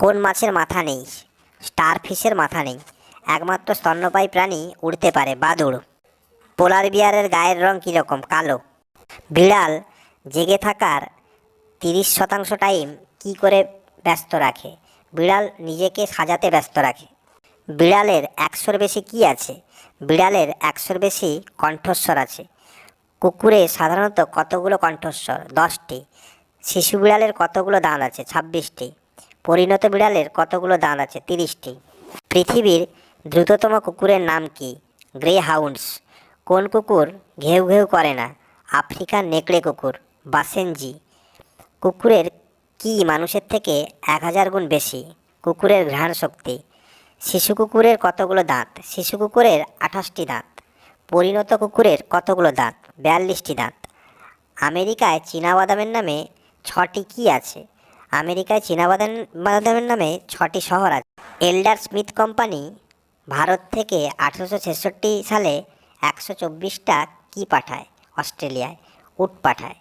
কোন মাছের মাথা নেই? স্টারফিশের মাথা নেই। একমাত্র স্তন্যপায়ী প্রাণী উড়তে পারে, বাদুড়। পোলার বিয়ারের গায়ের রং কীরকম? কালো। বিড়াল জেগে থাকার তিরিশ শতাংশ টাইম কি করে ব্যস্ত রাখে? বিড়াল নিজেকে সাজাতে ব্যস্ত রাখে। বিড়ালের একশোর বেশি কি আছে? বিড়ালের একশোর বেশি কণ্ঠস্বর আছে। কুকুরে সাধারণত কতগুলো কণ্ঠস্বর? দশটি। শিশু বিড়ালের কতগুলো দাঁত আছে? ছাব্বিশটি। পরিণত বিড়ালের কতগুলো দাঁত আছে? তিরিশটি। পৃথিবীর দ্রুততম কুকুরের নাম কি? গ্রে হাউন্ডস কোন কুকুর ঘেউ ঘেউ করে না? আফ্রিকান নেকড়ে কুকুর, বাসেনজি। কুকুরের কি মানুষের থেকে এক হাজার গুণ বেশি? কুকুরের ঘ্রাণ শক্তি। শিশু কুকুরের কতগুলো দাঁত? শিশু কুকুরের আঠাশটি দাঁত। পরিণত কুকুরের কতগুলো দাঁত? বিয়াল্লিশটি দাঁত। আমেরিকায় চীনাবাদামের নামে ছটি কি আছে? আমেরিকায় চীনাবাদাম, বাদামের নামে ছটি শহর আছে। এল্ডার স্মিথ কোম্পানি ভারত থেকে আঠেরোশো ছেষট্টি সালে একশো চব্বিশটা কি পাঠায়? অস্ট্রেলিয়ায়। উট পাঠায়।